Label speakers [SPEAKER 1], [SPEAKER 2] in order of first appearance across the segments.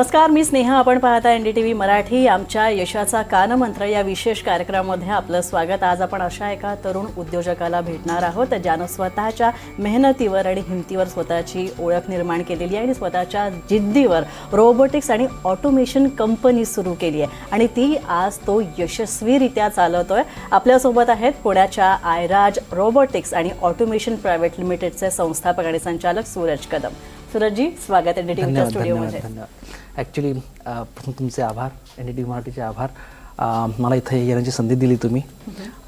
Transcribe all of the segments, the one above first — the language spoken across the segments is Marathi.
[SPEAKER 1] नमस्कार मी स्नेहा. आपण पाहता N D T V Marathi. आमच्या यशाचा कानमंत्र या विशेष कार्यक्रमामध्ये आपलं स्वागत. आज आपण अशा एका तरुण उद्योजकाला भेटणार आहोत ज्यानं स्वतःच्या मेहनतीवर आणि हिमतीवर स्वतःची ओळख निर्माण केलेली आहे आणि स्वतःच्या जिद्दीवर रोबोटिक्स आणि ऑटोमेशन कंपनी सुरू केली आहे. आणि ती आज तो यशस्वीरित्या चालवतोय. आपल्यासोबत आहेत पुण्याच्या आयराज रोबोटिक्स आणि ऑटोमेशन प्रायव्हेट लिमिटेडचे संस्थापक आणि संचालक सूरज कदम. सूरजजी स्वागत आहे डी स्टुडिओमध्ये.
[SPEAKER 2] ॲक्च्युली uh, प्रथम तुमचे आभार एन डी टी मराठीचे आभार. Uh, मला इथे येण्याची संधी दिली तुम्ही.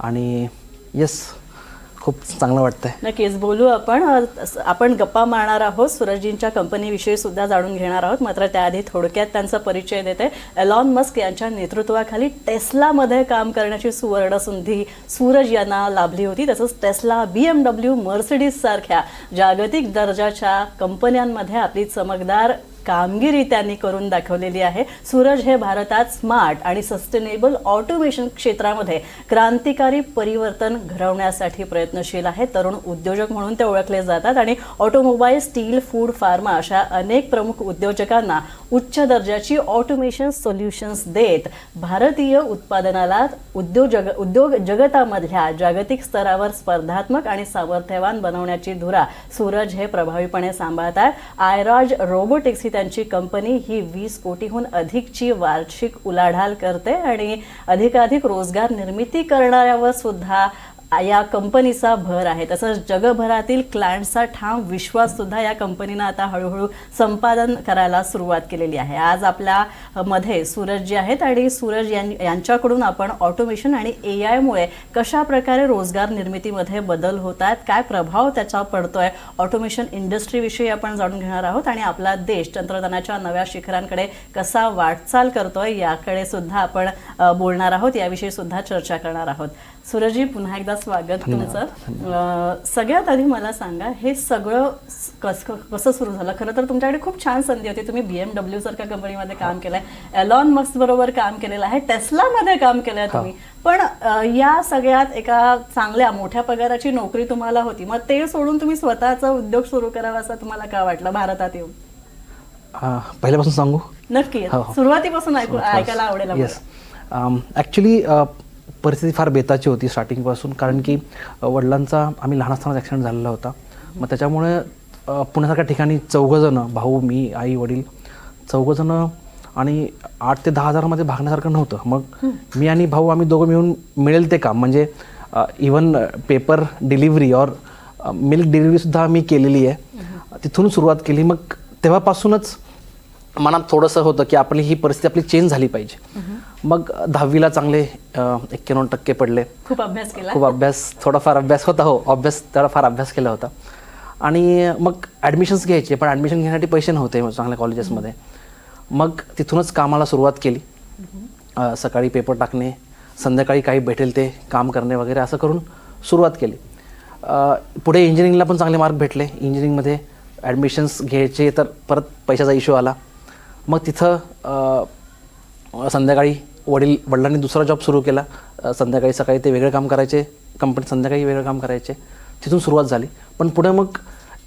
[SPEAKER 2] आणि येस खूप चांगलं वाटतंय.
[SPEAKER 1] नक्कीच बोलू आपण. आपण गप्पा मारणार आहोत. सुरजजींच्या कंपनीविषयी सुद्धा जाणून घेणार आहोत. मात्र त्याआधी थोडक्यात त्यांचा परिचय देते. एलॉन मस्क यांच्या नेतृत्वाखाली टेस्लामध्ये काम करण्याची सुवर्ण संधी सूरज यांना लाभली होती. तसंच Tesla B M W Mercedes सारख्या जागतिक दर्जाच्या कंपन्यांमध्ये आपली चमकदार कामगिरी त्यांनी करून दाखवलेली आहे. सूरज हे भारतात स्मार्ट आणि सस्टेनेबल ऑटोमेशन क्षेत्रामध्ये क्रांतिकारी परिवर्तन घडवण्यासाठी प्रयत्नशील आहे. तरुण उद्योजक म्हणून ते ओळखले जातात आणि ऑटोमोबाईल स्टील फूड फार्मा अशा अनेक प्रमुख उद्योजकांना उच्च दर्जाची ऑटोमेशन सोल्युशन्स देत भारतीय उत्पादनाला उद्योजग उद्योग जगतामधल्या जागतिक स्तरावर स्पर्धात्मक आणि सामर्थ्यवान बनवण्याची धुरा सूरज हे प्रभावीपणे सांभाळतात आयराज रोबोटिक्स ही त्यांची कंपनी ही वीस कोटीहून अधिकची वार्षिक उलाढाल करते आणि अधिकाधिक रोजगार निर्मिती करणाऱ्यावर सुद्धा या कंपनीचा भर आहे. तसंच जगभरातील क्लायंटचा ठाम विश्वास सुद्धा या कंपनीनं आता हळूहळू संपादन करायला सुरुवात केलेली आहे. आज आपल्या मध्ये सूरज जे आहेत आणि सूरज यांच्याकडून आपण ऑटोमेशन आणि ए आयमुळे कशा प्रकारे रोजगार निर्मितीमध्ये बदल होत आहेत काय प्रभाव त्याचा पडतोय ऑटोमेशन इंडस्ट्रीविषयी आपण जाणून घेणार आहोत आणि आपला देश तंत्रज्ञानाच्या नव्या शिखरांकडे कसा वाटचाल करतोय याकडे सुद्धा आपण बोलणार आहोत. याविषयी सुद्धा चर्चा करणार आहोत. सूरजजी पुन्हा एकदा स्वागत तुमचं. सगळ्यात आधी मला सांगा हे सगळं कस कसं सुरू झालं? खरं तर तुमच्याकडे खूप छान संधी होती. तुम्ही बीएमडब्ल्यू सारख्या कंपनीमध्ये काम केलंय. एलॉन मस्क बरोबर काम केलेलं आहे. टेस्लामध्ये काम केलंय तुम्ही. पण या सगळ्यात एका चांगल्या मोठ्या पगाराची नोकरी तुम्हाला होती. मग ते सोडून तुम्ही स्वतःचा उद्योग सुरू करावा असं तुम्हाला का वाटलं भारतात येऊन?
[SPEAKER 2] पहिल्यापासून सांगू?
[SPEAKER 1] नक्की.
[SPEAKER 2] हो, हो.
[SPEAKER 1] सुरुवातीपासून ऐकू ऐकायला आवडेल
[SPEAKER 2] ॲक्च्युली परिस्थिती फार बेताची होती स्टार्टिंगपासून कारण की वडिलांचा आम्ही लहान असतानाच ॲक्सिडेंट झालेला होता. मग त्याच्यामुळे पुण्यासारख्या ठिकाणी चौघंजणं भाऊ मी आई वडील चौघंजणं आणि आठ ते दहा हजारामध्ये भागण्यासारखं नव्हतं. मग मी आणि भाऊ आम्ही दोघं मिळून मिळेल ते काम. म्हणजे इवन पेपर डिलिव्हरी और मिल्क डिलिव्हरीसुद्धा आम्ही केलेली आहे. तिथून सुरुवात केली. मग तेव्हापासूनच मनात थोडंसं होतं की आपली ही परिस्थिती आपली चेंज झाली पाहिजे. मग दहावीला चांगले एक्क्याण्णव टक्के पडले.
[SPEAKER 1] खूप अभ्यास केला.
[SPEAKER 2] खूप अभ्यास थोडाफार अभ्यास होता हो. अभ्यास तेवढा फार अभ्यास केला होता. आणि मग ॲडमिशन्स घ्यायचे पण ॲडमिशन घेण्यासाठी पैसे नव्हते चांगल्या कॉलेजेसमध्ये मग तिथूनच कामाला सुरुवात केली. सकाळी पेपर टाकणे संध्याकाळी काही भेटेल ते काम करणे वगैरे असं करून सुरुवात केली. पुढे इंजिनिअरिंगला पण चांगले मार्क भेटले. इंजिनिअरिंगमध्ये ॲडमिशन्स घ्यायचे तर परत पैशाचा इश्यू आला. मग तिथं संध्याकाळी वडील वडिलांनी दुसरा जॉब सुरू केला. संध्याकाळी सकाळी ते वेगळं काम करायचे. कंपनीत संध्याकाळी वेगळं काम करायचे. तिथून सुरुवात झाली. पण पुढे मग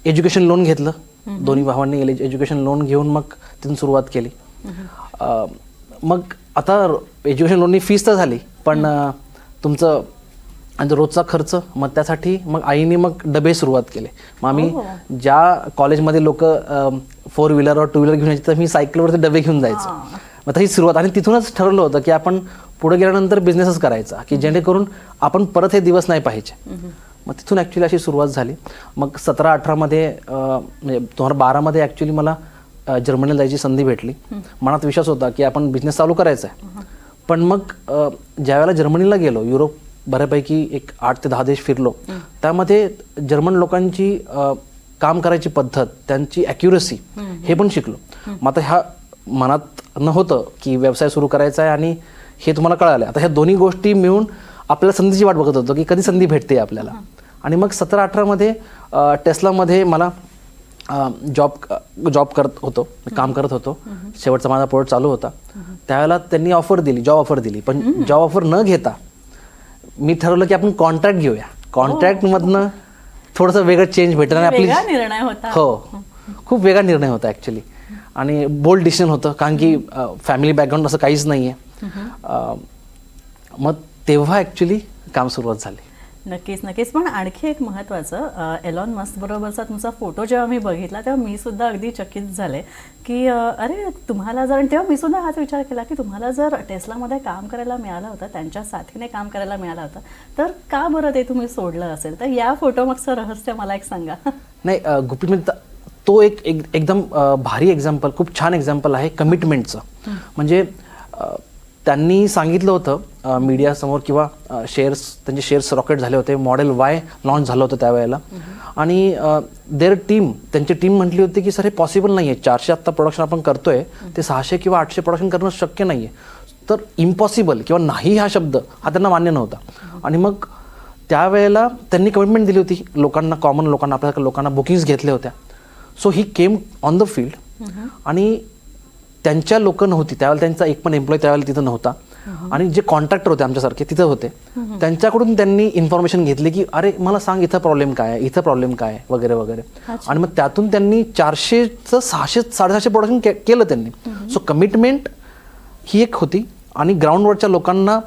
[SPEAKER 2] एज्युकेशन लोन घेतलं. दोन्ही भावांनी एज्युकेशन लोन घेऊन मग तिथून सुरुवात केली. मग आता एज्युकेशन लोननी फीस तर झाली. पण तुमचं आणि रोजचा खर्च मग त्यासाठी मग आईने मग डबे सुरुवात केले. मग आम्ही ज्या कॉलेजमध्ये लोक फोर व्हीलर और टू व्हीलर घेऊन यायचे तर मी सायकलवरती डबे घेऊन जायचो. मग तशी सुरुवात. आणि तिथूनच ठरवलं होतं की आपण पुढे गेल्यानंतर बिझनेसच करायचा की जेणेकरून आपण परत हे दिवस नाही पाहिजे मग तिथून ॲक्च्युली अशी सुरुवात झाली. मग सतरा अठरामध्ये म्हणजे दोन हजार बारामध्ये ॲक्च्युली मला जर्मनीला जायची संधी भेटली. मनात विश्वास होता की आपण बिझनेस चालू करायचा आहे पण मग ज्यावेळेला जर्मनीला गेलो युरोप बऱ्यापैकी एक आठ ते दहा देश फिरलो. त्यामध्ये जर्मन लोकांची काम करायची पद्धत त्यांची ॲक्युरसी हे पण शिकलो. मग आता ह्या मनात नव्हतं की व्यवसाय सुरू करायचा आहे आणि हे तुम्हाला कळालं. आता ह्या दोन्ही गोष्टी मिळून आपल्याला संधीची वाट बघत होतो की कधी संधी भेटते आपल्याला. आणि मग सतरा अठरामध्ये टेस्लामध्ये मला जॉब जॉब करत होतो काम करत होतो. शेवटचा माझा प्रोजेक्ट चालू होता. त्यावेळेला त्यांनी ऑफर दिली जॉब ऑफर दिली. पण जॉब ऑफर न घेता मी ठरवलं की आपण कॉन्ट्रॅक्ट घेऊया. कॉन्ट्रॅक्टमधनं थोडंसं वेगळं चेंज आणि आपली
[SPEAKER 1] वेगळा निर्णय होता.
[SPEAKER 2] हो. खूप वेगळा निर्णय होता ॲक्च्युली आणि बोल्ड डिसिजन होतं कारण की फॅमिली बॅकग्राऊंड असं काहीच नाही आहे मग तेव्हा ॲक्च्युली काम सुरुवात झाली.
[SPEAKER 1] नक्कीच नक्कीच. पण आणखी एक महत्त्वाचं एलॉन मस्क बरोबरचा तुमचा फोटो जेव्हा मी बघितला तेव्हा मी सुद्धा अगदी चकित झाले की अरे तुम्हाला जर तेव्हा मी सुद्धा हाच विचार केला की तुम्हाला जर टेस्लामध्ये काम करायला मिळालं होतं त्यांच्या साथीने काम करायला मिळालं होतं तर का बरं ते तुम्ही सोडलं असेल? तर या फोटोमागचं रहस्य मला एक सांगा.
[SPEAKER 2] नाही गुपित म्हणजे त- एक एक एकदम भारी एक्झाम्पल खूप छान एक्झाम्पल आहे कमिटमेंटचं म्हणजे त्यांनी सांगितलं होतं मीडियासमोर किंवा शेअर्स त्यांचे शेअर्स रॉकेट झाले होते मॉडेल वाय लॉन्च झालं होतं त्यावेळेला. आणि देअर टीम त्यांची टीम म्हटली होती की सर हे पॉसिबल नाही आहे चारशे आत्ता प्रोडक्शन आपण करतोय. ते सहाशे किंवा आठशे प्रोडक्शन करणं शक्य नाही आहे तर इम्पॉसिबल किंवा नाही हा शब्द हा त्यांना मान्य नव्हता. आणि मग त्यावेळेला त्यांनी कमिटमेंट दिली होती. लोकांना कॉमन लोकांना आपल्यासारख्या लोकांना बुकिंग्स घेतल्या होत्या. So he came on the field आणि त्यांच्या लोक नव्हती. त्यावेळेला त्यांचा एक पण एम्प्लॉय त्यावेळेला तिथं नव्हता. आणि जे कॉन्ट्रॅक्टर होते आमच्यासारखे तिथं होते. त्यांच्याकडून त्यांनी इन्फॉर्मेशन घेतली की अरे मला सांग इथं प्रॉब्लेम काय आहे? इथं प्रॉब्लेम काय आहे? वगैरे वगैरे. आणि मग त्यातून त्यांनी चारशेचं सहाशे साडेसहाशे प्रोडक्शन के केलं त्यांनी. सो कमिटमेंट ही एक होती. आणि ग्राउंडवरच्या लोकांना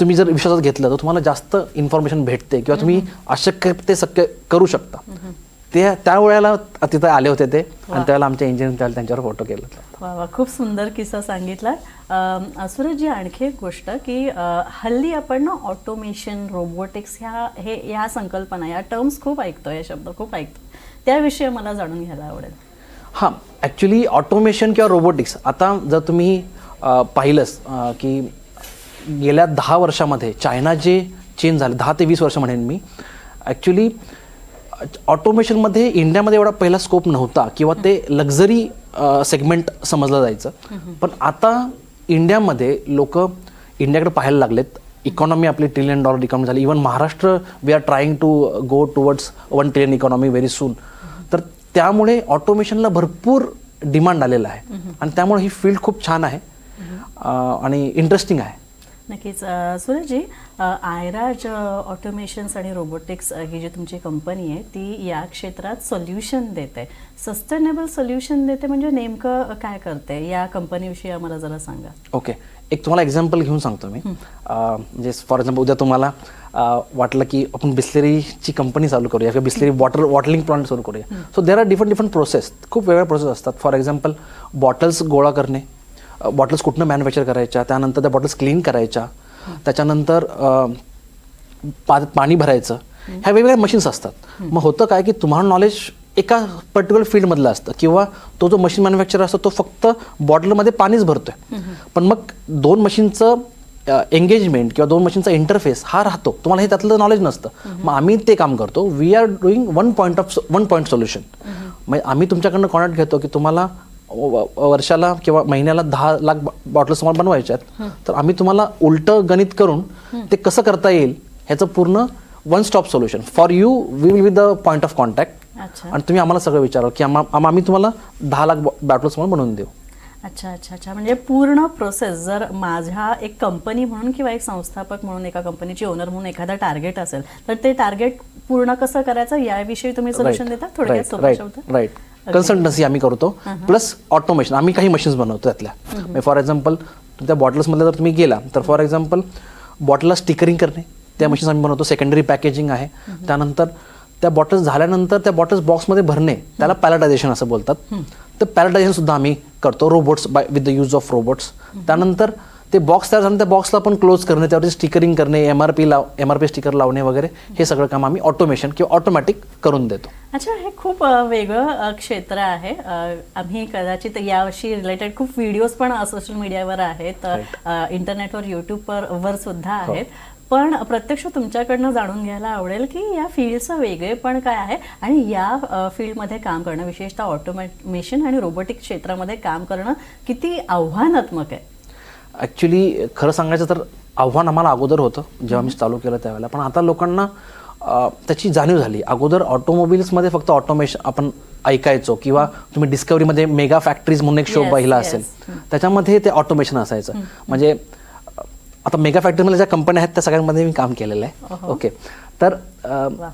[SPEAKER 2] तुम्ही जर विश्वासात घेतलं तर तुम्हाला जास्त इन्फॉर्मेशन भेटते किंवा तुम्ही अशक्य ते शक्य करू शकता. ते त्या वेळेला तिथं आले होते ते. आणि त्यावेळेला आमच्या इंजिनियर त्यावेळेला त्यांच्यावर फोटो केला. होता
[SPEAKER 1] वा वा. खूप सुंदर किस्सा सांगितला. सूरजजी आणखी एक गोष्ट की हल्ली आपण ना ऑटोमेशन रोबोटिक्स ह्या हे या संकल्पना या टर्म्स खूप ऐकतो या शब्द खूप ऐकतो. त्याविषयी मला जाणून घ्यायला आवडेल.
[SPEAKER 2] हां. ॲक्च्युली ऑटोमेशन किंवा रोबोटिक्स आता जर तुम्ही पाहिलंच की गेल्या दहा वर्षामध्ये चायना जे चेंज झाले दहा ते वीस वर्ष म्हणेन मी ॲक्च्युली ऑटोमेशनमध्ये इंडियामध्ये एवढा पहिला स्कोप नव्हता किंवा ते लक्झरी सेगमेंट समजलं जायचं. पण आता इंडियामध्ये लोक इंडियाकडे पाहायला लागलेत. इकॉनॉमी आपली ट्रिलियन डॉलर इकॉनॉमी झाली. Even Maharashtra we are trying to go towards one trillion economy very soon तर त्यामुळे ऑटोमेशनला भरपूर डिमांड आलेला आहे. आणि त्यामुळे ही फील्ड खूप छान आहे. आणि इंटरेस्टिंग आहे.
[SPEAKER 1] नक्कीच. अं, आयराज ऑटोमेशन्स आणि रोबोटिक्स ही जी तुमची कंपनी आहे ती या क्षेत्रात सोल्युशन देते. सस्टेनेबल सोल्युशन देते म्हणजे नेमकं काय करते? या कंपनीविषयी आम्हाला जरा सांगा.
[SPEAKER 2] ओके एक तुम्हाला एक्झाम्पल घेऊन सांगतो मी. म्हणजे फॉर एक्झाम्पल उद्या तुम्हाला वाटलं की आपण बिस्लेरीची कंपनी चालू करूया किंवा बिस्लेरी वॉटर वॉटरिंग प्लांट चालू करूया. So there are different different process खूप वेगळ्या प्रोसेस असतात. फॉर एक्झाम्पल बॉटल्स गोळा करणे. बॉटल्स कुठनं मॅन्युफॅक्चर करायच्या त्यानंतर त्या बॉटल्स क्लीन करायच्या त्याच्यानंतर पा पाणी भरायचं. ह्या वेगवेगळ्या मशीन्स असतात. मग होतं काय की तुम्हाला नॉलेज एका पर्टिक्युलर फील्डमधलं असतं किंवा तो जो मशीन मॅन्युफॅक्चर असतो तो फक्त बॉटलमध्ये पाणीच भरतोय. पण मग दोन मशीनचं एंगेजमेंट किंवा दोन मशीनचा इंटरफेस हा राहतो. तुम्हाला हे त्यातलं नॉलेज नसतं. मग आम्ही ते काम करतो. We are doing one point of one point solution म्हणजे आम्ही तुमच्याकडनं कॉन्टॅक्ट घेतो की तुम्हाला वर्षाला किंवा महिन्याला दहा लाख बॉटल्स तुम्हाला बनवायच्या आहेत. तर आम्ही तुम्हाला उलटं गणित करून ते कसं करता येईल ह्याचं पूर्ण one stop solution for you we will with the point of contact आणि तुम्ही आम्हाला सगळं विचाराल की आम्हा आम- आम्ही तुम्हाला दहा लाख बॅटल्स तुम्हाला बनवून देऊ.
[SPEAKER 1] अच्छा अच्छा अच्छा. म्हणजे पूर्ण प्रोसेस जर माझ्या एक कंपनी म्हणून किंवा एक संस्थापक म्हणून एका कंपनीची ओनर म्हणून एखादा टार्गेट असेल तर ते टार्गेट पूर्ण कसं करायचं याविषयी तुम्ही सोल्युशन देता? थोडक्यात?
[SPEAKER 2] राईट कन्सल्टन्सी आम्ही करतो प्लस ऑटोमेशन आम्ही काही मशीन्स बनवतो त्यातल्या. फॉर एक्झाम्पल त्या बॉटल्समध्ये जर तुम्ही गेला तर फॉर एक्झाम्पल बॉटलला स्टिकरिंग करणे त्या मशीन्स आम्ही बनवतो. सेकंडरी पॅकेजिंग आहे. त्यानंतर त्या बॉटल्स झाल्यानंतर त्या बॉटल्स बॉक्समध्ये भरणे त्याला पॅलेटायझेशन असं बोलतात. तर पॅलेटायझेशन सुद्धा आम्ही करतो. Robots by with the use of robots त्यानंतर ते बॉक्स तयार झालं त्या बॉक्सला पण क्लोज करणे त्यावरती स्टिकरिंग करणे एम आर पी लाव एम आर पी स्टिकर लावणे वगैरे हे सगळं काम आम्ही ऑटोमेशन किंवा ऑटोमॅटिक करून देतो.
[SPEAKER 1] अच्छा हे खूप वेगळं क्षेत्र आहे. आम्ही कदाचित यावर्षी रिलेटेड खूप व्हिडिओज पण सोशल मीडियावर आहेत. इंटरनेटवर युट्यूबवर वर सुद्धा आहेत. पण प्रत्यक्ष तुमच्याकडनं जाणून घ्यायला आवडेल की या फील्डचं वेगळेपण काय आहे आणि या फील्डमध्ये काम करणं विशेषतः ऑटोमेशन आणि रोबोटिक क्षेत्रामध्ये काम करणं किती आव्हानात्मक आहे?
[SPEAKER 2] ॲक्च्युली खरं सांगायचं तर आव्हान आम्हाला अगोदर होतं जेव्हा मी चालू केलं त्यावेळेला. पण आता लोकांना त्याची जाणीव झाली. अगोदर ऑटोमोबिल्समध्ये फक्त ऑटोमेशन आपण ऐकायचो किंवा तुम्ही डिस्कवरीमध्ये मेगा फॅक्टरीज म्हणून एक शो पाहिला. असेल. त्याच्यामध्ये ते ऑटोमेशन असायचं. म्हणजे आता मेगा फॅक्टरीमध्ये ज्या कंपन्या आहेत त्या सगळ्यांमध्ये मी काम केलेलं आहे. ओके तर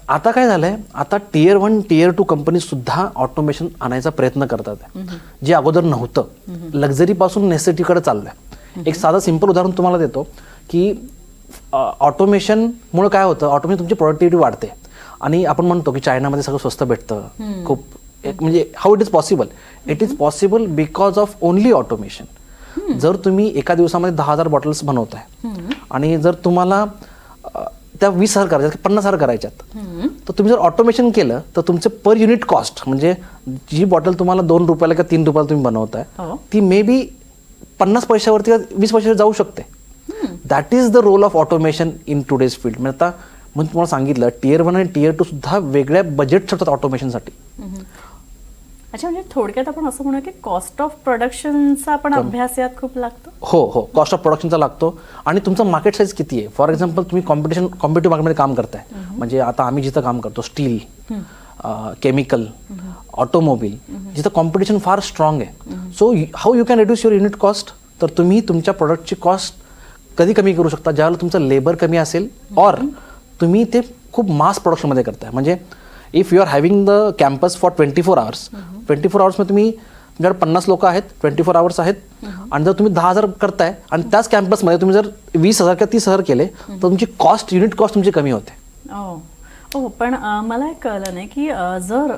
[SPEAKER 2] आता काय झालंय? आता tier one tier two company सुद्धा ऑटोमेशन आणायचा प्रयत्न करतात. जे अगोदर नव्हतं. लक्झरी पासून नेसेसिटीकडे चाललंय. एक साधं सिंपल उदाहरण तुम्हाला देतो की ऑटोमेशनमुळे काय होतं? ऑटोमेशन तुमची प्रोडक्टिव्हिटी वाढते. आणि आपण म्हणतो की चायनामध्ये सगळं स्वस्त भेटतं. खूप म्हणजे how it is possible it is possible because of only automation जर तुम्ही एका दिवसामध्ये दहा हजार बॉटल्स बनवताय आणि जर तुम्हाला त्या वीस हजार करायच्यात पन्नास हजार करायच्यात. तर तुम्ही जर ऑटोमेशन केलं तर तुमचे पर युनिट कॉस्ट म्हणजे जी बॉटल तुम्हाला दोन रुपयाला किंवा तीन रुपयाला तुम्ही बनवताय
[SPEAKER 1] हो.
[SPEAKER 2] ती मे बी पन्नास पैशावरती वीस पैशावर जाऊ शकते. That is the role of automation in today's field म्हणजे आता म्हणून तुम्हाला सांगितलं टियर वन आणि टियर टू सुद्धा वेगळ्या बजेट ठरतात ऑटोमेशनसाठी
[SPEAKER 1] अच्छा म्हणजे थोडक्यात आपण असं म्हणू की कॉस्ट ऑफ प्रोडक्शनचा पण अभ्यास यात खूप लागतो?
[SPEAKER 2] हो हो. कॉस्ट ऑफ प्रोडक्शनचा लागतो. आणि तुमचं मार्केट साईज किती आहे? फॉर एक्झाम्पल तुम्ही कॉम्पिटिशन कॉम्पिटिव्ह मार्केटमध्ये काम करताय. म्हणजे आता आम्ही जिथं काम करतो स्टील केमिकल ऑटोमोबाईल जिथं कॉम्पिटिशन फार स्ट्रॉंग आहे. So how you can reduce your unit cost तर तुम्ही तुमच्या प्रोडक्टची कॉस्ट कधी कमी करू शकता? ज्यावेळेला तुमचं लेबर कमी असेल ऑर तुम्ही ते खूप मास प्रोडक्शनमध्ये करताय. म्हणजे if you are having the campus for twenty four hours twenty four आवर्समध्ये तुम्ही तुमच्याकडे पन्नास लोक आहेत ट्वेंटी फोर आवर्स आहेत आणि जर तुम्ही दहा हजार करताय आणि त्याच कॅम्पसमध्ये तुम्ही जर वीस हजार किंवा तीस हजार केले तर तुमची कॉस्ट युनिट कॉस्ट तुमची कमी होते.
[SPEAKER 1] हो पण मला एक कळलं नाही की जर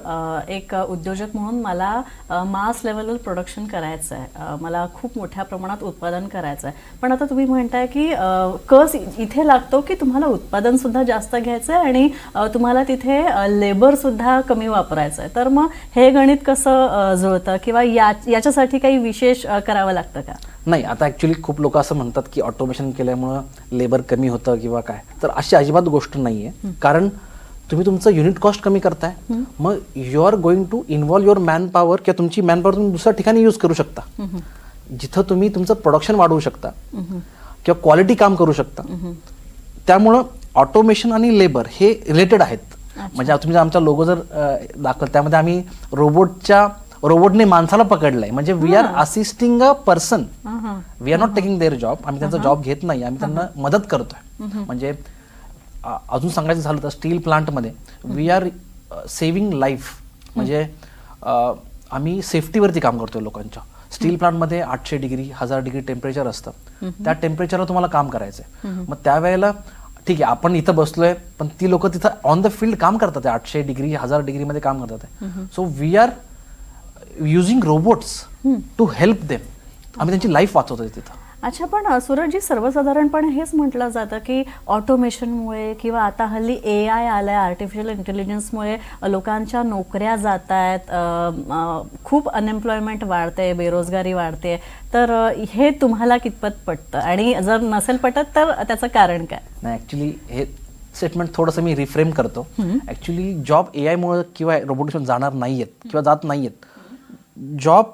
[SPEAKER 1] एक उद्योजक म्हणून मला मास लेवलवर प्रोडक्शन करायचं आहे मला खूप मोठ्या प्रमाणात उत्पादन करायचं आहे पण आता तुम्ही म्हणताय की कस इथे लागतो की तुम्हाला उत्पादन सुद्धा जास्त घ्यायचं आहे आणि तुम्हाला तिथे लेबर सुद्धा कमी वापरायचं आहे. तर मग हे गणित कसं जुळतं? किंवा या याच्यासाठी काही विशेष करावं लागतं का?
[SPEAKER 2] नाही आता ॲक्च्युली खूप लोक असं म्हणतात की ऑटोमेशन केल्यामुळं लेबर कमी होतं किंवा काय. तर अशी अजिबात गोष्ट नाही आहे कारण तुम्ही तुमचं युनिट कॉस्ट कमी करताय. मग you are going to involve your man power किंवा तुमची मॅन पॉवर तुम्ही दुसऱ्या ठिकाणी यूज करू शकता. जिथं तुम्ही तुमचं प्रोडक्शन वाढवू शकता. किंवा क्वालिटी काम करू शकता. त्यामुळं ऑटोमेशन आणि लेबर हे रिलेटेड आहेत. म्हणजे तुम्ही जर आमचा लोगो जर दाखल त्यामध्ये आम्ही रोबोटच्या रोबोटने माणसाला पकडलंय. म्हणजे we are assisting a person we are not taking their job आम्ही त्यांचा जॉब घेत नाही. आम्ही त्यांना मदत करतोय. म्हणजे अजून सांगायचं झालं तर स्टील प्लांटमध्ये वी आर सेव्हिंग लाईफ म्हणजे आम्ही सेफ्टीवरती काम करतोय लोकांच्या. स्टील प्लांटमध्ये आठशे डिग्री हजार डिग्री टेम्परेचर असतं. त्या टेम्परेचरवर तुम्हाला काम करायचंय. मग त्यावेळेला ठीक आहे आपण इथं बसलोय पण ती लोक तिथं ऑन द फील्ड काम करतात आठशे डिग्री हजार डिग्रीमध्ये काम करतात so we are using robots to help them आम्ही त्यांची लाईफ वाचवतोय तिथं.
[SPEAKER 1] अच्छा पण सूरजजी सर्वसाधारणपणे हेच म्हटलं जातं की ऑटोमेशनमुळे किंवा आता हल्ली ए आय आलाय आर्टिफिशियल इंटेलिजन्समुळे लोकांच्या नोकऱ्या जात आहेत खूप अनएम्प्लॉयमेंट वाढते बेरोजगारी वाढते तर हे तुम्हाला कितपत पटतं? आणि जर नसेल पटत तर त्याचं कारण काय?
[SPEAKER 2] नाही ॲक्च्युली हे स्टेटमेंट थोडंसं मी रिफ्रेम करतो. ॲक्च्युली जॉब ए आयमुळे किंवा रोबोटिक्स जाणार नाही आहेत किंवा जात नाही आहेत जॉब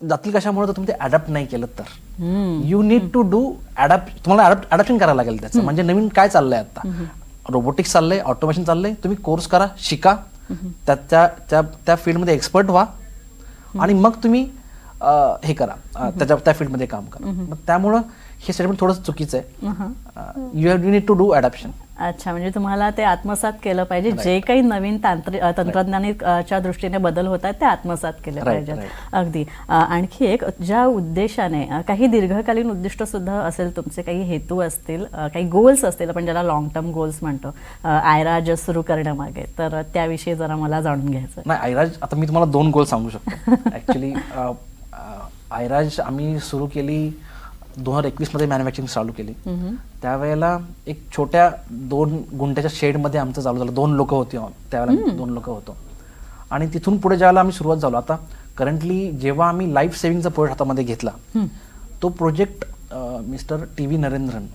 [SPEAKER 2] जातील कशामुळे? तर तुम्ही ते अडॅप्ट नाही केलं तर. You need to do adapt तुम्हाला अडॅप्शन करायला लागेल त्याचं. म्हणजे नवीन काय चाललंय आता? रोबोटिक्स चाललंय ऑटोमेशन चाललंय. तुम्ही कोर्स करा शिका. त्या त्या फील्डमध्ये एक्सपर्ट व्हा. आणि मग तुम्ही हे करा. त्याच्या त्या फील्डमध्ये काम करा. मग त्यामुळं हे स्टेटमेंट थोडंसं चुकीचं आहे. You have you need to do adaptation
[SPEAKER 1] अच्छा म्हणजे तुम्हाला ते आत्मसात केलं पाहिजे. जे काही नवीन तांत्रिक तंत्रज्ञानाच्या दृष्टीने बदल होत आहेत ते आत्मसात केले पाहिजेत. अगदी. आणखी एक ज्या उद्देशाने काही दीर्घकालीन उद्दिष्ट सुद्धा असेल तुमचे काही हेतू असतील काही गोल्स असतील आपण ज्याला लॉंग टर्म गोल्स म्हणतो आयराज सुरू करण्यामागे तर त्याविषयी जरा मला जाणून घ्यायचं.
[SPEAKER 2] नाही आयराज आता मी तुम्हाला दोन गोल सांगू शकतो. ॲक्च्युली आयराज आम्ही सुरू केली दोन हजार एकवीसमध्ये मॅन्युफॅक्चरिंग चालू केली. त्यावेळेला एक छोट्या दोन गुंठ्याच्या शेडमध्ये आमचं चालू झालं. दोन लोक होती त्यावेळेला दोन लोक होतो. आणि तिथून पुढे ज्यावेळेला आम्ही सुरुवात झालो आता करंटली जेव्हा आम्ही लाईफ सेव्हिंगचा प्रोजेक्ट हातामध्ये घेतला तो project mister T V Narendran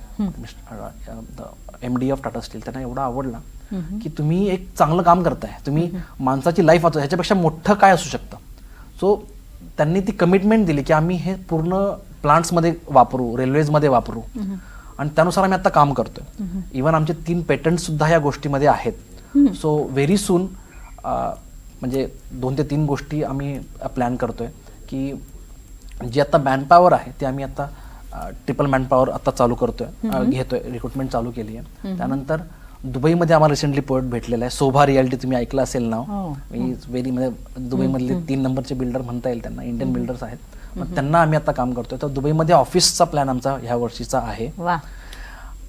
[SPEAKER 2] M D of Tata steel त्यांना एवढा आवडला की तुम्ही एक चांगलं काम करताय. तुम्ही माणसाची लाईफ वाचव. ह्याच्यापेक्षा मोठं काय असू शकतं? सो त्यांनी ती कमिटमेंट दिली की आम्ही हे पूर्ण प्लांट्समध्ये वापरू रेल्वेजमध्ये वापरू. आणि त्यानुसार आम्ही आता काम करतोय. इवन आमचे तीन पेटंट सुद्धा या गोष्टीमध्ये आहेत. सो व्हेरी सून म्हणजे दोन ते तीन गोष्टी आम्ही प्लॅन करतोय की जी आता मॅनपॉवर आहे ती आम्ही आता ट्रिपल मॅनपॉवर आता चालू करतोय. घेतोय रिक्रुटमेंट चालू केली आहे. त्यानंतर दुबईमध्ये आम्हाला रिसेंटली प्रोडक्ट भेटलेला आहे. सोभा रियालिटी तुम्ही ऐकलं असेल नाव.
[SPEAKER 1] हो.
[SPEAKER 2] इज व्हेरी म्हणजे दुबईमधले तीन नंबरचे बिल्डर म्हणता येईल त्यांना. इंडियन बिल्डर्स आहेत. मग त्यांना आम्ही आता काम करतोय. तर दुबईमध्ये ऑफिसचा प्लॅन आमचा ह्या वर्षीचा आहे.
[SPEAKER 1] वा.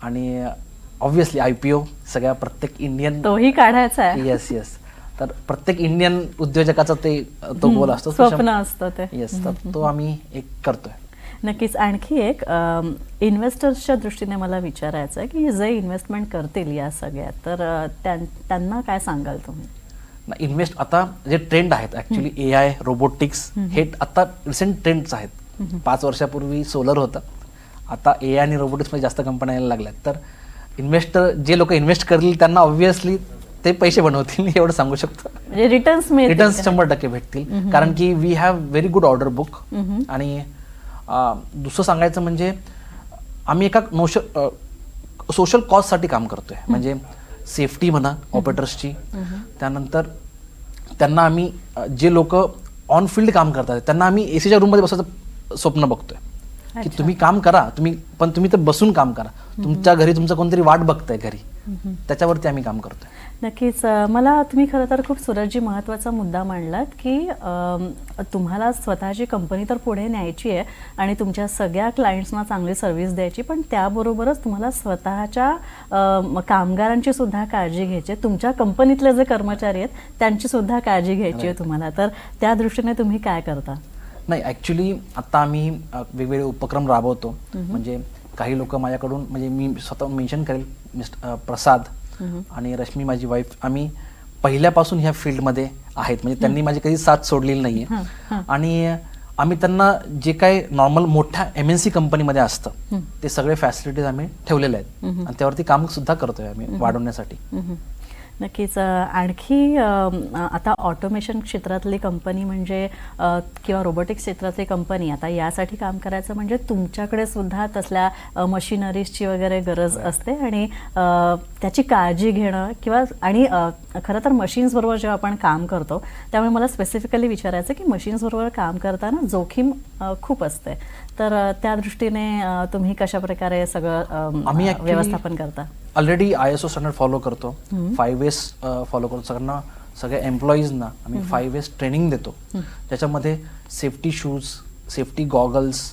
[SPEAKER 2] आणि ऑब्व्हियसली आय पी ओ सगळ्या प्रत्येक इंडियन
[SPEAKER 1] तोही काढायचा आहे.
[SPEAKER 2] येस येस तर प्रत्येक इंडियन उद्योजकाचा ते तो गोल असतो.
[SPEAKER 1] स्वप्न असतं ते.
[SPEAKER 2] येस तर तो आम्ही एक करतोय.
[SPEAKER 1] नक्कीच. आणखी एक इन्व्हेस्टर्सच्या दृष्टीने मला विचारायचं आहे की जे इन्व्हेस्टमेंट करतील या सगळ्यात तर त्यांना काय सांगाल तुम्ही?
[SPEAKER 2] इन्व्हेस्ट आता जे ट्रेंड आहेत ऍक्च्युली ए आय रोबोटिक्स हे आता रिसेंट ट्रेंड्स आहेत. पाच वर्षापूर्वी सोलर होतं. आता ए आय आणि रोबोटिक्समध्ये जास्त कंपन्या यायला लागल्यात. तर इन्व्हेस्टर जे लोक इन्व्हेस्ट करतील त्यांना ऑब्व्हियसली ते पैसे बनवतील एवढं सांगू शकतो.
[SPEAKER 1] म्हणजे रिटर्न्स मिळतील
[SPEAKER 2] रिटर्न्स शंभर टक्के भेटतील. कारण की we have very good order book आणि दुसरं सांगायचं म्हणजे आम्ही एका नोश सोशल कॉजसाठी काम करतोय. म्हणजे सेफ्टी म्हणा ऑपरेटर्सची. त्यानंतर त्यांना आम्ही जे लोक ऑन फील्ड काम करतात त्यांना आम्ही एसीच्या रूममध्ये बसायचं स्वप्न बघतोय. की तुम्ही काम करा तुम्ही पण तुम्ही तर बसून काम करा. तुमच्या घरी तुमचं कोणतरी वाट बघतंय घरी. त्याच्यावरती आम्ही काम करतोय.
[SPEAKER 1] नक्कीच. मला तुम्ही खरं तर खूप सूरजजी महत्त्वाचा मुद्दा मांडलात की तुम्हाला स्वतःची कंपनी तर पुढे न्यायची आहे आणि तुमच्या सगळ्या क्लायंट्सना चांगली सर्व्हिस द्यायची पण त्याबरोबरच तुम्हाला स्वतःच्या कामगारांची सुद्धा काळजी घ्यायची आहे. तुमच्या कंपनीतले जे कर्मचारी आहेत त्यांची सुद्धा काळजी घ्यायची आहे तुम्हाला. तर त्या दृष्टीने तुम्ही काय करता?
[SPEAKER 2] नाही ॲक्च्युली आता आम्ही वेगवेगळे उपक्रम राबवतो. म्हणजे काही लोक माझ्याकडून म्हणजे मी स्वतः मेन्शन करेल मिस्टर प्रसाद. आणि रश्मी माझी वाईफ आम्ही पहिल्यापासून ह्या फील्डमध्ये आहेत. म्हणजे त्यांनी माझी कधी साथ सोडलेली नाहीये. आणि आम्ही त्यांना जे काय नॉर्मल मोठ्या एम एन सी कंपनीमध्ये असतं ते सगळे फॅसिलिटीज आम्ही ठेवलेले आहेत. आणि त्यावरती काम सुद्धा करतोय आम्ही वाढवण्यासाठी.
[SPEAKER 1] नक्कीच. आणखी आता ऑटोमेशन क्षेत्रातली कंपनी म्हणजे किंवा रोबोटिक्स क्षेत्रातली कंपनी आता यासाठी काम करायचं म्हणजे तुमच्याकडे सुद्धा तसल्या मशीनरीजची मशिनरीजची वगैरे गरज असते आणि त्याची काळजी घेणं किंवा आणि खरं तर मशीन्सबरोबर जेव्हा आपण काम करतो त्यामुळे मला स्पेसिफिकली विचारायचं की मशीन्सबरोबर काम करताना जोखीम खूप असते. तर त्या दृष्टीने तुम्ही कशा प्रकारे सगळं
[SPEAKER 2] आम्ही
[SPEAKER 1] व्यवस्थापन करता?
[SPEAKER 2] Already I S O standard follow करतो. फाईव्ह एस फॉलो करतो. सगळ्यांना सगळ्या एम्प्लॉईजना आम्ही फाईव्ह एस ट्रेनिंग देतो. त्याच्यामध्ये सेफ्टी शूज सेफ्टी गॉगल्स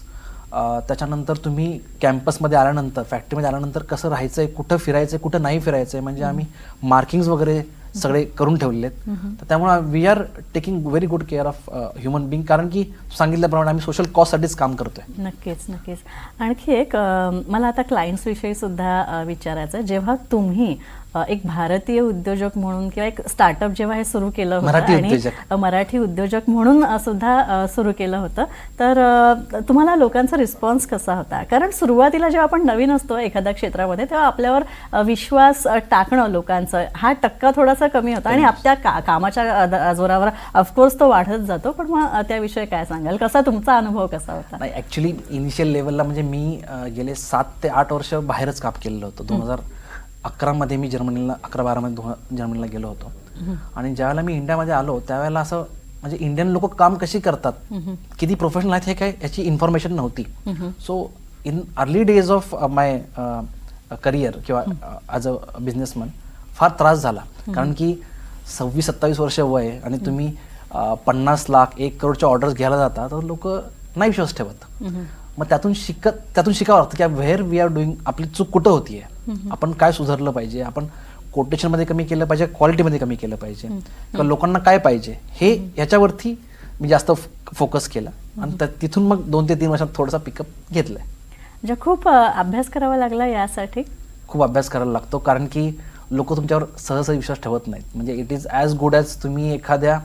[SPEAKER 2] त्याच्यानंतर तुम्ही कॅम्पसमध्ये आल्यानंतर फॅक्टरीमध्ये आल्यानंतर कसं राहायचं आहे कुठं फिरायचं आहे कुठं नाही फिरायचं आहे म्हणजे आम्ही मार्किंग्स वगैरे सगळे करून ठेवलेले आहेत. तर त्यामुळे we are taking very good care of human being कारण की सांगितल्याप्रमाणे आम्ही सोशल कॉजसाठीच काम करतोय.
[SPEAKER 1] नक्कीच नक्कीच. आणखी एक मला आता क्लायंट्स विषयी सुद्धा विचारायचं आहे. जेव्हा तुम्ही एक भारतीय उद्योजक म्हणून किंवा एक स्टार्टअप जेव्हा हे सुरू केलं होतं
[SPEAKER 2] मराठी
[SPEAKER 1] आणि मराठी उद्योजक म्हणून सुद्धा सुरू केलं होतं. तर तुम्हाला लोकांचा रिस्पॉन्स कसा होता? कारण सुरुवातीला जेव्हा आपण नवीन असतो एखाद्या क्षेत्रामध्ये तेव्हा आपल्यावर विश्वास टाकणं लोकांचं हा टक्का थोडासा कमी होता आणि आपल्या का कामाच्या जोरावर ऑफकोर्स तो वाढत जातो. पण मग त्याविषयी काय सांगाल? कसा तुमचा अनुभव कसा होता?
[SPEAKER 2] नाही ॲक्च्युली इनिशियल लेवलला म्हणजे मी गेले सात ते आठ वर्ष बाहेरच काम केलेलं होतं. दोन हजार अकरामध्ये मी जर्मनीला अकरा बारामध्ये दोन जर्मनीला गेलो होतो. आणि ज्यावेळेला मी इंडियामध्ये आलो त्यावेळेला असं म्हणजे इंडियन लोक काम कशी करतात? किती प्रोफेशनल आहेत हे काय याची इन्फॉर्मेशन नव्हती. So in early days of my career किंवा ॲज अ बिझनेसमॅन फार त्रास झाला. कारण की सव्वीस सत्तावीस वर्ष वय आणि तुम्ही uh, पन्नास लाख एक करोडच्या ऑर्डर्स घ्यायला जाता तर लोक नाही विश्वास ठेवत. मग त्यातून शिकत त्यातून शिकावं लागतं की व्हेअर वी आर डुईंग आपली चूक कुठं होतीये आपण काय सुधारलं पाहिजे? आपण quotation मध्ये कमी केलं पाहिजे क्वालिटीमध्ये कमी केलं पाहिजे? किंवा लोकांना काय पाहिजे? हे ह्याच्यावरती मी जास्त फोकस केला. आणि तिथून मग दोन ते तीन वर्षात थोडासा पिकअप घेतलाय.
[SPEAKER 1] म्हणजे खूप अभ्यास करावा लागला यासाठी?
[SPEAKER 2] खूप अभ्यास करायला लागतो. कारण की लोक तुमच्यावर सहज विश्वास ठेवत नाहीत. म्हणजे it is as good as तुम्ही एखाद्या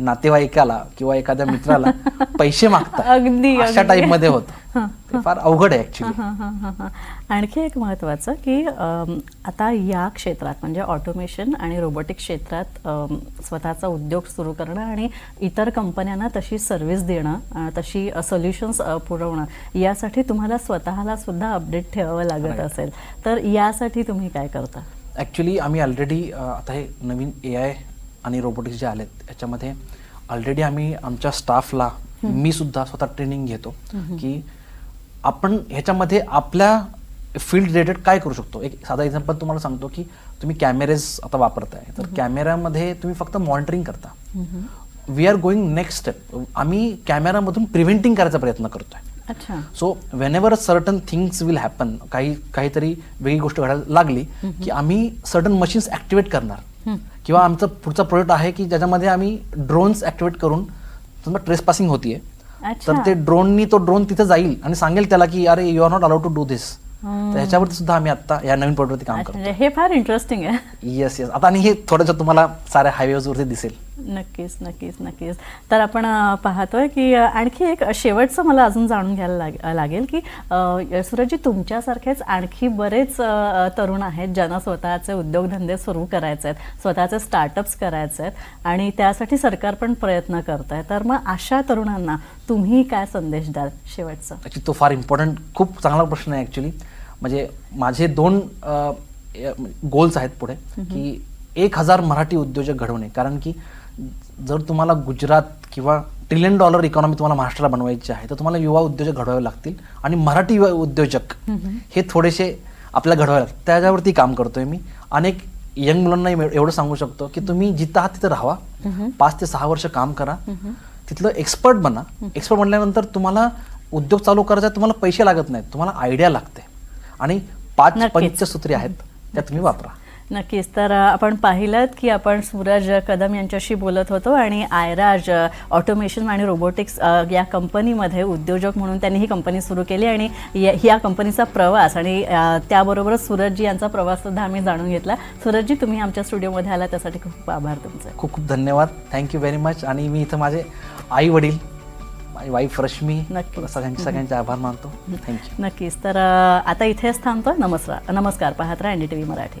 [SPEAKER 2] नातेवाईकाला किंवा एखाद्या मित्राला पैसे मागता
[SPEAKER 1] अगदी,
[SPEAKER 2] अशा. टाईपमध्ये होतं. ते फार अवघड आहे ऍक्च्युली.
[SPEAKER 1] आणखी एक महत्त्वाचं की आता या क्षेत्रात म्हणजे ऑटोमेशन आणि रोबोटिक क्षेत्रात स्वतःचा उद्योग सुरू करणं आणि इतर कंपन्यांना तशी सर्व्हिस देणं तशी सोल्युशन्स पुरवणं यासाठी तुम्हाला स्वतःला सुद्धा अपडेट ठेवावं लागत असेल. तर यासाठी तुम्ही काय करता?
[SPEAKER 2] ॲक्च्युली आम्ही ऑलरेडी आता हे नवीन ए आय आणि रोबोटिक्स जे आलेत याच्यामध्ये ऑलरेडी आम्ही आमच्या स्टाफला मी सुद्धा स्वतः ट्रेनिंग घेतो की आपण ह्याच्यामध्ये आपल्या फील्ड रिलेटेड काय करू शकतो? एक साधा एक्झाम्पल तुम्हाला सांगतो की तुम्ही कॅमेरेज आता वापरताय. तर कॅमेऱ्यामध्ये तुम्ही फक्त मॉनिटरिंग करता. We are going next step आम्ही कॅमेरामधून प्रिव्हेंटिंग करायचा प्रयत्न करतोय. So whenever certain things will happen काही काहीतरी वेगळी गोष्ट घडायला लागली की आम्ही सर्टन मशीन्स ऍक्टिवेट करणार. किंवा आमचा पुढचा प्रोजेक्ट आहे की ज्याच्यामध्ये आम्ही ड्रोन्स ऍक्टिवेट करून समजा ट्रेस पासिंग होतीये. तर ते ड्रोननी तो ड्रोन तिथे जाईल आणि सांगेल त्याला की अरे you are not allowed to do this तर ह्याच्यावरती सुद्धा आम्ही आता या नवीन प्रोजेक्टवरती काम करतो
[SPEAKER 1] हे फार इंटरेस्टिंग आहे.
[SPEAKER 2] येस येस आता आणि हे थोडंसं तुम्हाला साऱ्या हायवेजवरती दिसेल.
[SPEAKER 1] नक्कीच नक्कीच नक्कीच. तर आपण पाहतोय की आणखी एक शेवटचं मला अजून जाणून घ्यायला लाग- लागेल की अ, सुरजजी तुमच्यासारखेच आणखी बरेच तरुण आहेत ज्यांना स्वतःचे उद्योगधंदे सुरू करायचे आहेत स्वतःचे स्टार्टअप्स करायचे आहेत आणि त्यासाठी सरकार पण प्रयत्न करत आहे तर मग अशा तरुणांना तुम्ही काय संदेश द्याल शेवटचं?
[SPEAKER 2] ॲक्च्युली तो फार इम्पॉर्टंट खूप चांगला प्रश्न आहे ॲक्च्युली म्हणजे माझे दोन गोल्स आहेत पुढे की एक हजार मराठी उद्योजक घडवणे. कारण की जर तुम्हाला गुजरात किंवा ट्रिलियन डॉलर इकॉनॉमी तुम्हाला महाराष्ट्राला बनवायची आहे तर तुम्हाला युवा उद्योजक घडवावे लागतील. आणि मराठी युवा उद्योजक हे थोडेसे आपल्याला घडवावे लागतील. त्याच्यावरती काम करतोय मी. अनेक यंग मुलांना एव- एवढं सांगू शकतो की तुम्ही जिथं आहात तिथं राहावा पाच ते सहा वर्ष काम करा. तिथलं एक्सपर्ट बना. एक्सपर्ट बनल्यानंतर तुम्हाला उद्योग चालू करायचा तुम्हाला पैसे लागत नाहीत. तुम्हाला आयडिया लागते. आणि पाच. पंचसूत्री आहेत त्या तुम्ही वापरा.
[SPEAKER 1] नक्कीच. तर आपण पाहिलं की आपण सूरज कदम यांच्याशी बोलत होतो आणि आयराज ऑटोमेशन आणि रोबोटिक्स या कंपनीमध्ये उद्योजक म्हणून त्यांनी ही कंपनी सुरू केली आणि या कंपनीचा प्रवास आणि त्याबरोबरच सूरजजी यांचा प्रवास सुद्धा आम्ही जाणून घेतला. सूरजजी तुम्ही आमच्या स्टुडिओमध्ये आला त्यासाठी खूप आभार तुमचे.
[SPEAKER 2] खूप खूप धन्यवाद. थँक्यू व्हेरी मच आणि मी इथं माझे आई वडील माझी वाईफ रश्मी
[SPEAKER 1] नक्की.
[SPEAKER 2] सगळ्यांचे सगळ्यांचे आभार मानतो. थँक्यू
[SPEAKER 1] नक्कीच. तर आता इथेच थांबतो. नमस्कार नमस्कार पाहत राहा N D T V Marathi.